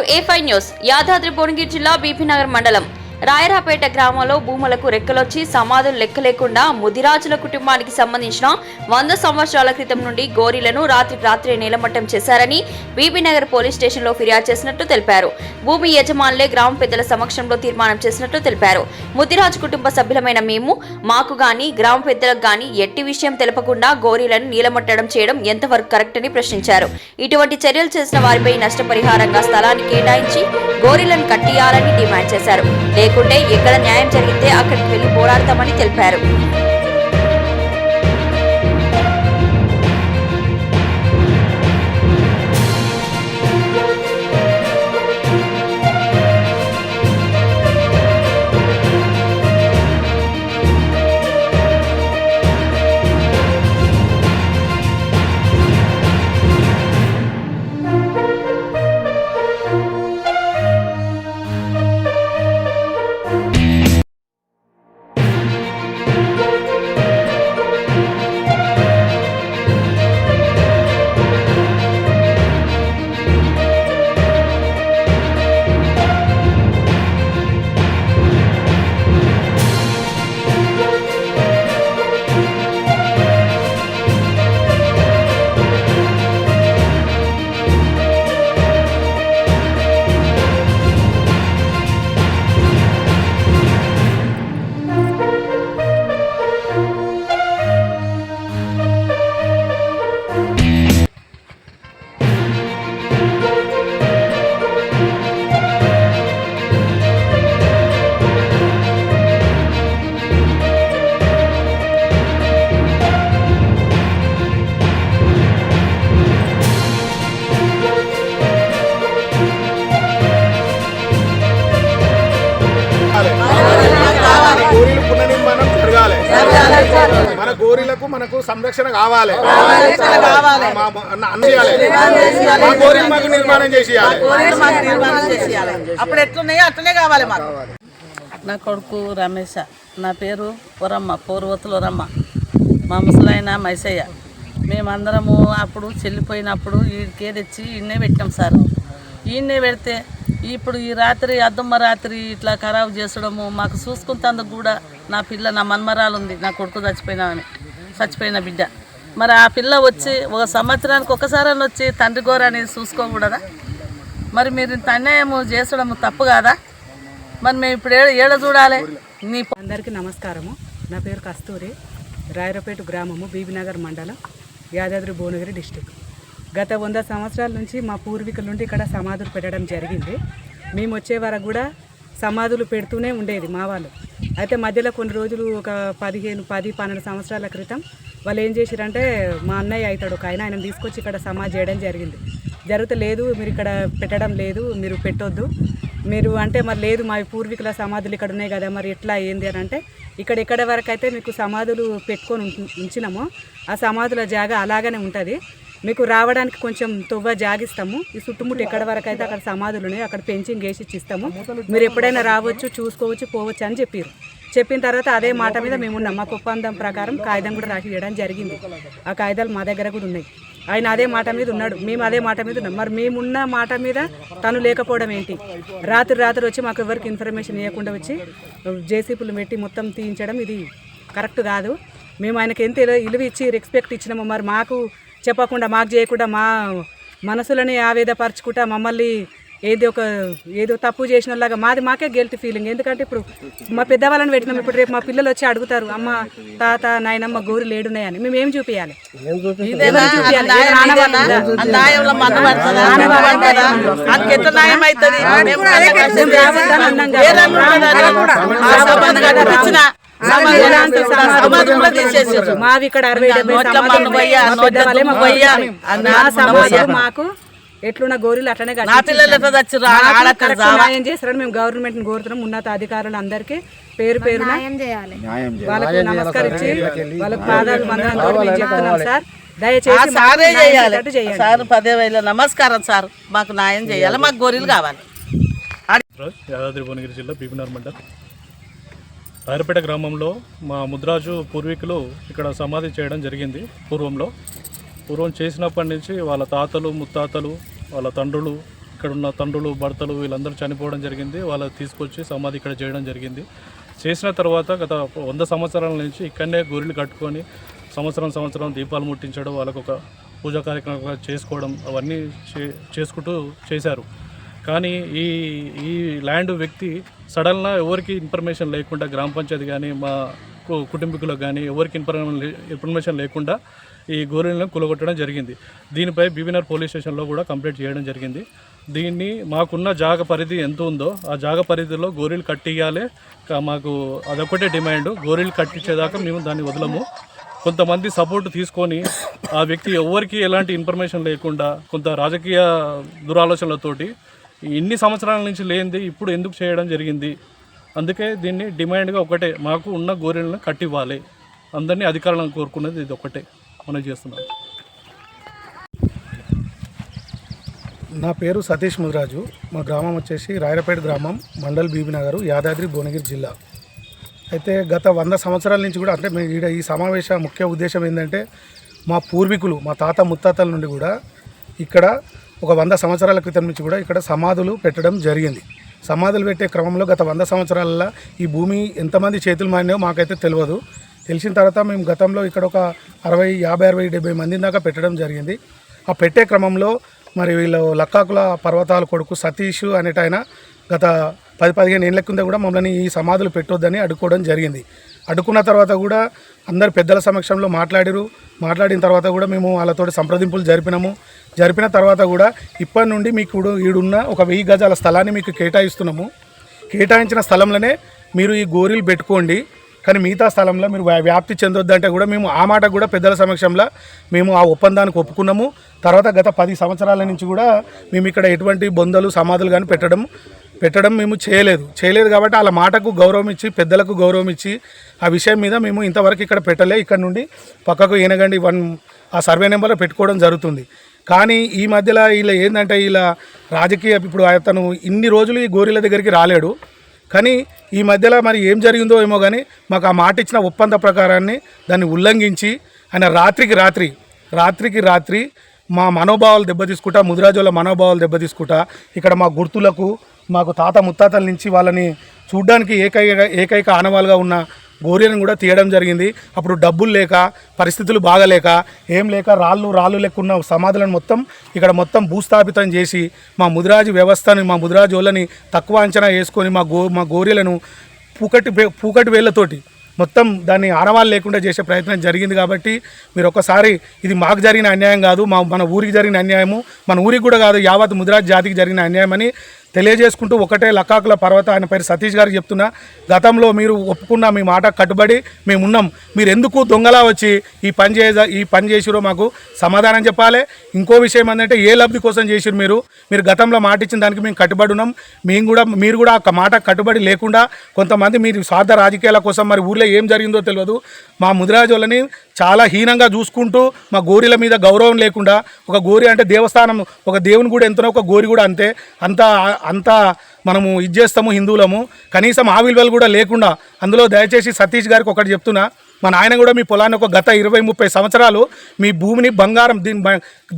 To A five news. Yadadri Bhuvanagiri జిల్లా బీపీనగర్ మండలం. రాయరాపేట గ్రామంలో భూములకు రెక్కలొచ్చి సమాధులు లెక్క లేకుండా ముదిరాజుల కుటుంబానికి సంబంధించిన వంద సంవత్సరాల క్రితం నుండి గోరీలను రాత్రి రాత్రి నీలమట్టం చేశారని బీబీనగర్ పోలీస్ స్టేషన్లో ఫిర్యాదు చేసినట్టు తెలిపారు. భూమి యజమానులే గ్రామ పెద్దల సమక్షంలో తీర్మానం చేసినట్టు తెలిపారు. ముదిరాజు కుటుంబ సభ్యులమైన మేము మాకు గాని గ్రామ పెద్దలకు గాని ఎట్టి విషయం తెలపకుండా గోరీలను నీలమట్టడం చేయడం ఎంతవరకు కరెక్ట్ అని ప్రశ్నించారు. ఇటువంటి చర్యలు చేసిన వారిపై నష్టపరిహారంగా స్థలాన్ని కేటాయించి గోరీలను కట్టియాలని డిమాండ్ చేశారు. లేకుంటే ఎక్కడ న్యాయం జరిగితే అక్కడికి వెళ్ళి పోరాడతామని తెలిపారు. మనకు సంరక్షణ కావాలి. మా- మాకు నిర్మాణం చేసి. కోరిక మాకు నిర్మాణం చేసేయాలి అప్పుడు ఎట్లున్నాయో అట్లనే కావాలి మాకు. నా కొడుకు రమేష నా పేరు వరమ్మ పూర్వతులు వరమ్మ. మా ముసలాయన మైసయ్య. మేమందరము అప్పుడు చెల్లిపోయినప్పుడు ఈడికే తెచ్చి ఈయన్నే పెట్టాం సార్. ఈయన్నే పెడితే ఇప్పుడు ఈ రాత్రి అద్దమ్మ రాత్రి ఇట్లా ఖరాబు చేసడము మాకు చూసుకుంటందుకు కూడా నా పిల్ల నా మన్మరాలు ఉంది. నా కొడుకు చచ్చిపోయినామని. చచ్చిపోయిన బిడ్డ. మరి ఆ పిల్ల వచ్చి ఒక సంవత్సరానికి ఒకసారి వచ్చి తండ్రి గోర అనేది చూసుకోకూడదా? మరి మీరు ఇంత అన్యాయం చేసడము తప్పు కాదా? మరి మేము ఇప్పుడు ఏడ చూడాలి? నీ అందరికీ నమస్కారము. నా పేరు కస్తూరి రాయరపేట గ్రామము బీబీనగర్ మండలం యాదాద్రి భువనగిరి డిస్టిక్. గత వంద సంవత్సరాల నుంచి మా పూర్వీకుల నుండి ఇక్కడ సమాధులు పెట్టడం జరిగింది. మేము వచ్చే వరకు కూడా సమాధులు పెడుతూనే ఉండేది మా వాళ్ళు. అయితే మధ్యలో కొన్ని రోజులు ఒక పదిహేను పది పన్నెండు సంవత్సరాల క్రితం వాళ్ళు ఏం చేసిరంటే మా అన్నయ్య అవుతాడు ఒక ఆయన ఆయన తీసుకొచ్చి ఇక్కడ సమాధి చేయడం జరిగింది. జరిగితే లేదు మీరు ఇక్కడ పెట్టడం లేదు మీరు పెట్టొద్దు. మీరు అంటే మరి లేదు మా పూర్వీకుల సమాధులు ఇక్కడ ఉన్నాయి కదా మరి ఎట్లా ఏంది అని అంటే ఇక్కడ ఎక్కడ వరకు అయితే మీకు సమాధులు పెట్టుకొని ఉంచినామో. ఆ సమాధుల జాగా అలాగనే ఉంటుంది. మీకు రావడానికి కొంచెం తొవ్వ జాగిస్తాము. ఈ చుట్టుముట్టు ఎక్కడ వరకు అయితే అక్కడ సమాధులు ఉన్నాయి అక్కడ పెంచింగ్ వేసి ఇచ్చిస్తాము. మీరు ఎప్పుడైనా రావచ్చు చూసుకోవచ్చు పోవచ్చు అని చెప్పారు చెప్పిన తర్వాత అదే మాట మీద మేము ఉన్నాం. మాకు ఒప్పందం ప్రకారం కాగితం కూడా రాసి ఇవ్వడం జరిగింది. ఆ కాగితాలు మా దగ్గర కూడా ఉన్నాయి. ఆయన అదే మాట మీద ఉన్నాడు. మేము అదే మాట మీద ఉన్నాం. మరి మేమున్న మాట మీద తను లేకపోవడం ఏంటి? రాత్రి రాత్రి వచ్చి మాకు ఎవరికి ఇన్ఫర్మేషన్ ఇవ్వకుండా వచ్చి జేసీపీలు పెట్టి మొత్తం తీయించడం ఇది కరెక్ట్ కాదు. మేము ఆయనకి ఎంత ఇలువ ఇచ్చి రెస్పెక్ట్ ఇచ్చినామో మరి మాకు చెప్పకుండా మాకు చేయకుండా మా మనసులని ఆవేదపరచుకుంటా మమ్మల్ని ఏది ఒక ఏదో తప్పు చేసిన లాగా మాది మాకే గిల్ట్ ఫీలింగ్ ఎందుకంటే ఇప్పుడు మా పెద్దవాళ్ళని పెట్టినాం ఇప్పుడు రేపు మా పిల్లలు వచ్చి అడుగుతారు అమ్మ తాత నాయనమ్మ గోరు లేడున్నాయని. మేము ఏం చూపించాలి ఇదేనా? మావి ఇక్కడ అరవై మాకు ఎట్లున్న గోరీలు అట్లనే. న్యాయం చేస్తారని మేము గవర్నమెంట్ కోరుతున్నాం. ఉన్నత అధికారులు అందరికీ పేరు పేరున వాళ్ళకు నమస్కరించి వాళ్ళకి పాదాలు వందనాలు చెప్తున్నాం సార్. దయచేసి సారే చేయాలి. పదే వేల నమస్కారం సార్. మాకు న్యాయం చేయాలి. మాకు గొర్రెలు కావాలి. యాదాద్రి భువనగిరి జిల్లా బీబీనార్ మండల్. రాయరపేట గ్రామంలో మా ముద్రాజు పూర్వీకులు ఇక్కడ సమాధి చేయడం జరిగింది పూర్వంలో. పూర్వం చేసినప్పటి నుంచి వాళ్ళ తాతలు ముత్తాతలు వాళ్ళ తండ్రులు ఇక్కడ ఉన్న తండ్రులు భర్తలు వీళ్ళందరూ చనిపోవడం జరిగింది. వాళ్ళ తీసుకొచ్చి సమాధి ఇక్కడ చేయడం జరిగింది. చేసిన తర్వాత గత వంద సంవత్సరాల నుంచి ఇక్కడనే గొర్రెలు కట్టుకొని సంవత్సరం సంవత్సరం దీపాలు ముట్టించడం వాళ్ళకు ఒక పూజా కార్యక్రమాలు చేసుకోవడం అవన్నీ చే చేసుకుంటూ చేశారు. కానీ ఈ ఈ ల్యాండ్ వ్యక్తి సడన్గా ఎవరికి ఇన్ఫర్మేషన్ లేకుండా గ్రామ పంచాయతీ కానీ మా కు- కుటుంబీకులకు కానీ ఎవరికి ఇన్ఫర్మేషన్ ఇన్ఫర్మేషన్ లేకుండా ఈ గోరెలను కూలగొట్టడం జరిగింది. దీనిపై బీబీనర్ పోలీస్ స్టేషన్లో కూడా కంప్లైంట్ చేయడం జరిగింది. దీన్ని మాకున్న జాగ పరిధి ఎంత ఉందో ఆ జాగ పరిధిలో గోరీలు కట్టియాలి మాకు అదొకటే డిమాండ్. గోరీలు కట్టించేదాకా మేము దాన్ని వదలము. కొంతమంది సపోర్ట్ తీసుకొని ఆ వ్యక్తి ఎవరికి ఎలాంటి ఇన్ఫర్మేషన్ లేకుండా కొంత రాజకీయ దురాలోచనలతోటి ఇన్ని సంవత్సరాల నుంచి లేనిది ఇప్పుడు ఎందుకు చేయడం జరిగింది? అందుకే దీన్ని డిమాండ్గా ఒకటే మాకు ఉన్న గోరెలను కట్టివ్వాలి. అందరినీ అధికారులను కోరుకున్నది ఇది ఒకటే. మనం చేస్తున్నాం. నా పేరు సతీష్ ముదిరాజు. మా గ్రామం వచ్చేసి రాయరపేట గ్రామం మండల్ బీబీనగర్ యాదాద్రి భువనగిరి జిల్లా. అయితే గత వంద సంవత్సరాల నుంచి కూడా అంటే మేము ఈడ ఈ సమావేశ ముఖ్య ఉద్దేశం ఏంటంటే మా పూర్వీకులు మా తాత ముత్తాతల నుండి కూడా ఇక్కడ ఒక వంద సంవత్సరాల క్రితం నుంచి కూడా ఇక్కడ సమాధులు పెట్టడం జరిగింది. సమాధులు పెట్టే క్రమంలో గత వంద సంవత్సరాలలో ఈ భూమి ఎంతమంది చేతులు మారినాయో మాకైతే తెలియదు. తెలిసిన తర్వాత మేము గతంలో ఇక్కడ ఒక అరవై యాభై అరవై డెబ్బై మంది దాకా పెట్టడం జరిగింది. ఆ పెట్టే క్రమంలో మరి వీళ్ళు లక్కాకుల పర్వతాల కొడుకు సతీష్ అనేట ఆయన గత పది పదిహేను ఏళ్ళ కింద కూడా మమ్మల్ని ఈ సమాధులు పెట్టొద్దని అడుక్కోవడం జరిగింది. అడ్డుకున్న తర్వాత కూడా అందరు పెద్దల సమక్షంలో మాట్లాడిరు. మాట్లాడిన తర్వాత కూడా మేము వాళ్ళతో సంప్రదింపులు జరిపినాము. జరిపిన తర్వాత కూడా ఇప్పటి నుండి మీకు ఈడున్న ఒక వెయ్యి గజాల స్థలాన్ని మీకు కేటాయిస్తున్నాము. కేటాయించిన స్థలంలోనే మీరు ఈ గోరీలు పెట్టుకోండి. కానీ మిగతా స్థలంలో మీరు వ్యా- వ్యాప్తి చెందొద్దంటే కూడా మేము ఆ మాట కూడా పెద్దల సమక్షంలో మేము ఆ ఒప్పందానికి ఒప్పుకున్నాము. తర్వాత గత పది సంవత్సరాల నుంచి కూడా మేము ఇక్కడ ఎటువంటి బొందలు సమాధులు కానీ పెట్టడం పెట్టడం మేము చేయలేదు. చేయలేదు కాబట్టి వాళ్ళ మాటకు గౌరవం ఇచ్చి పెద్దలకు గౌరవం ఇచ్చి ఆ విషయం మీద మేము ఇంతవరకు ఇక్కడ పెట్టలే. ఇక్కడ నుండి పక్కకు ఈనగండి వన్ ఆ సర్వే నెంబర్లో పెట్టుకోవడం జరుగుతుంది. కానీ ఈ మధ్యలో వీళ్ళ ఏంటంటే వీళ్ళ రాజకీయ ఇప్పుడు అతను ఇన్ని రోజులు ఈ గోరిల దగ్గరికి రాలేడు. కానీ ఈ మధ్యలో మరి ఏం జరిగిందో ఏమో కానీ మాకు ఆ మాట ఇచ్చిన ఒప్పంద ప్రకారాన్ని దాన్ని ఉల్లంఘించి ఆయన రాత్రికి రాత్రి రాత్రికి రాత్రి మా మనోభావాలు దెబ్బతీసుకుంటా ముదిరాజుల మనోభావాలు దెబ్బతీసుకుంటా ఇక్కడ మా గుర్తులకు మాకు తాత ముత్తాతల నుంచి వాళ్ళని చూడ్డానికి ఏకైక ఏకైక ఆనవాలుగా ఉన్న గోరియను కూడా తీయడం జరిగింది. అప్పుడు డబ్బులు లేక పరిస్థితులు బాగలేక ఏం లేక రాళ్ళు రాళ్ళు లేకున్న సమాధులను మొత్తం ఇక్కడ మొత్తం భూస్థాపితం చేసి మా ముదిరాజు వ్యవస్థని మా ముదిరాజు వాళ్ళని తక్కువ అంచనా వేసుకొని మా గో మా గోరియలను పూకటి పూకటి వేళ్ళతోటి మొత్తం దాన్ని ఆనవాళ్ళు లేకుండా చేసే ప్రయత్నం జరిగింది కాబట్టి మీరు ఒకసారి ఇది మాకు జరిగిన అన్యాయం కాదు మా మన ఊరికి జరిగిన అన్యాయము మన ఊరికి కూడా కాదు యావత్ ముదిరాజ్ జాతికి జరిగిన అన్యాయం అని తెలియజేసుకుంటూ ఒకటే లక్కాకుల పర్వత ఆయన పేరు సతీష్ గారికి చెప్తున్నా గతంలో మీరు ఒప్పుకున్న మీ మాట కట్టుబడి మేము ఉన్నాం మీరు ఎందుకు దొంగలా వచ్చి ఈ పని చే ఈ పని చేసిరో మాకు సమాధానం చెప్పాలి. ఇంకో విషయం ఏంటంటే ఏ లబ్ధి కోసం చేసిరు మీరు? మీరు గతంలో మాట ఇచ్చిన దానికి మేము కట్టుబడి ఉన్నాం. మేము కూడా మీరు కూడా ఆ మాట కట్టుబడి లేకుండా కొంతమంది మీరు స్వార్థ రాజకీయాల కోసం మరి ఊర్లో ఏం జరిగిందో తెలియదు. మా ముదిరాజులని చాలా హీనంగా చూసుకుంటూ మా గోరిల మీద గౌరవం లేకుండా ఒక గోరి అంటే దేవస్థానం ఒక దేవుని కూడా ఎంతనో ఒక గోరి కూడా అంతే. అంత అంతా మనము ఇది చేస్తాము హిందువులము. కనీసం ఆ విలువలు కూడా లేకుండా అందులో దయచేసి సతీష్ గారికి ఒకటి చెప్తున్నా. మా నాయన కూడా మీ పొలాన్ని ఒక గత ఇరవై ముప్పై సంవత్సరాలు మీ భూమిని బంగారం దీని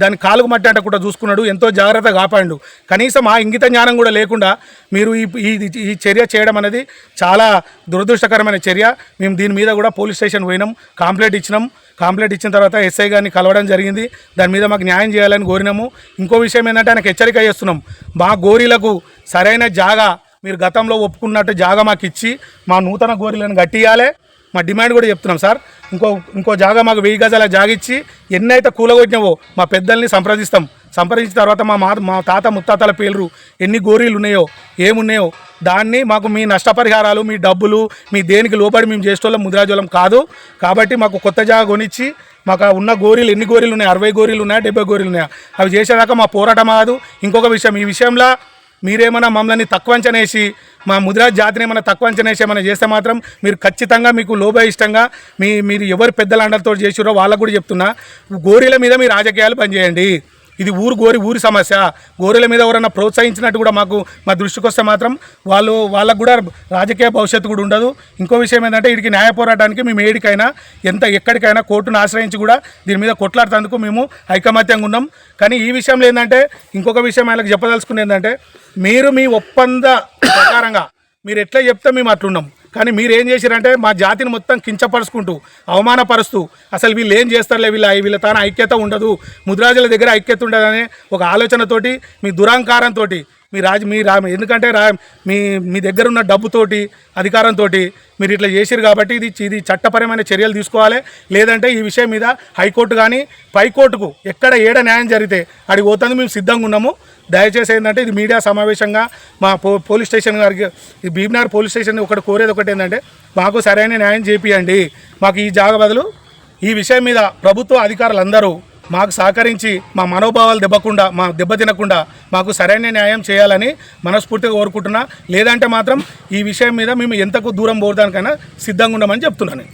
దాని కాలుకు మట్టి అంట కూడా చూసుకున్నాడు ఎంతో జాగ్రత్తగా కాపాడు కనీసం ఆ ఇంగిత జ్ఞానం కూడా లేకుండా మీరు ఈ ఈ ఈ చర్య చేయడం అనేది చాలా దురదృష్టకరమైన చర్య. మేము దీని మీద కూడా పోలీస్ స్టేషన్ పోయినాం కాంప్లైంట్ ఇచ్చినాం. కాంప్లైంట్ ఇచ్చిన తర్వాత ఎస్ఐ గారిని కలవడం జరిగింది. దాని మీద మాకు న్యాయం చేయాలని కోరినాము. ఇంకో విషయం ఏంటంటే ఆయనకు హెచ్చరిక చేస్తున్నాం. మా గోరీలకు సరైన జాగా మీరు గతంలో ఒప్పుకున్నట్టు జాగా మాకు ఇచ్చి మా నూతన గోరీలను గట్టియాలి మా డిమాండ్ కూడా చెప్తున్నాం సార్. ఇంకో ఇంకో జాగా మాకు వెయ్యి గజాల జాగిచ్చి ఇచ్చి ఎన్నైతే కూలగొట్టినావో మా పెద్దల్ని సంప్రదిస్తాం. సంప్రదించిన తర్వాత మా మా మా తాత ముత్తాతల పేర్లు ఎన్ని గోరీలు ఉన్నాయో ఏమున్నాయో దాన్ని మాకు మీ నష్టపరిహారాలు మీ డబ్బులు మీ దేనికి లోబడి మేము చేసేటోళ్ళం ముద్రాజోళం కాదు. కాబట్టి మాకు కొత్త జాగా కొనిచ్చి మాకు ఉన్న గోరీలు ఎన్ని గోరీలు ఉన్నాయి? అరవై గోరీలు ఉన్నాయా? డెబ్బై గోరీలు ఉన్నాయా? అవి చేసేదాకా మా పోరాటం కాదు ఇంకొక విషయం ఈ విషయంలో మీరేమైనా మమ్మల్ని తక్కువ అంచనేసి మా ముదిరాజ్ జాతిని ఏమైనా తక్కువ అంచనేసి ఏమైనా చేస్తే మాత్రం మీరు ఖచ్చితంగా మీకు లోబ ఇష్టంగా మీ మీరు ఎవరు పెద్దలు అండలతో చేసిరో వాళ్ళకు కూడా చెప్తున్నా. గోరీల మీద మీ రాజకీయాలు పనిచేయండి. ఇది ఊరు గోరి ఊరి సమస్య. గోరెల మీద ఎవరైనా ప్రోత్సహించినట్టు కూడా మాకు మా దృష్టికి వస్తే మాత్రం వాళ్ళు వాళ్ళకు కూడా రాజకీయ భవిష్యత్తు కూడా ఉండదు. ఇంకో విషయం ఏంటంటే వీడికి న్యాయ పోరాటానికి మేము ఏడికైనా ఎంత ఎక్కడికైనా కోర్టును ఆశ్రయించి కూడా దీని మీద కొట్లాడుతందుకు మేము ఐకమత్యంగా ఉన్నాం. కానీ ఈ విషయంలో ఏంటంటే ఇంకొక విషయం ఆయనకు చెప్పదలుచుకునేది ఏంటంటే మీరు మీ ఒప్పంద ప్రకారంగా మీరు ఎట్లా చెప్తే మేము అట్లున్నాం. కానీ మీరు ఏం చేశారంటే మా జాతిని మొత్తం కించపరుచుకుంటూ అవమానపరుస్తూ అసలు వీళ్ళు ఏం చేస్తారులే వీళ్ళ వీళ్ళ తాన ఐక్యత ఉండదు ముద్రాజుల దగ్గర ఐక్యత ఉండదనే ఒక ఆలోచనతోటి మీ దురహంకారంతో మీ రాజు మీ రా ఎందుకంటే రా మీ మీ దగ్గర ఉన్న డబ్బుతోటి అధికారంతో మీరు ఇట్లా చేసిరు కాబట్టి ఇది ఇది చట్టపరమైన చర్యలు తీసుకోవాలి. లేదంటే ఈ విషయం మీద హైకోర్టు కానీ పైకోర్టుకు ఎక్కడ ఏడ న్యాయం జరిగితే అడిగి పోతుంది మేము సిద్ధంగా ఉన్నాము. దయచేసి ఏంటంటే ఇది మీడియా సమావేశంగా మా పో పోలీస్ స్టేషన్ గారికి ఈ భీమ్నగర్ పోలీస్ స్టేషన్ ఒకటి కోరేది ఒకటి ఏంటంటే మాకు సరైన న్యాయం చేపియండి. మాకు ఈ జాగ బదులు ఈ విషయం మీద ప్రభుత్వ అధికారులందరూ మాకు సహకరించి మా మనోభావాలు దెబ్బకుండా మా దెబ్బ తినకుండా మాకు సరైన న్యాయం చేయాలని మనస్ఫూర్తిగా కోరుకుంటున్నా. లేదంటే మాత్రం ఈ విషయం మీద మేము ఎంతకు దూరం పోవడానికైనా సిద్ధంగా ఉండమని చెప్తున్నాను.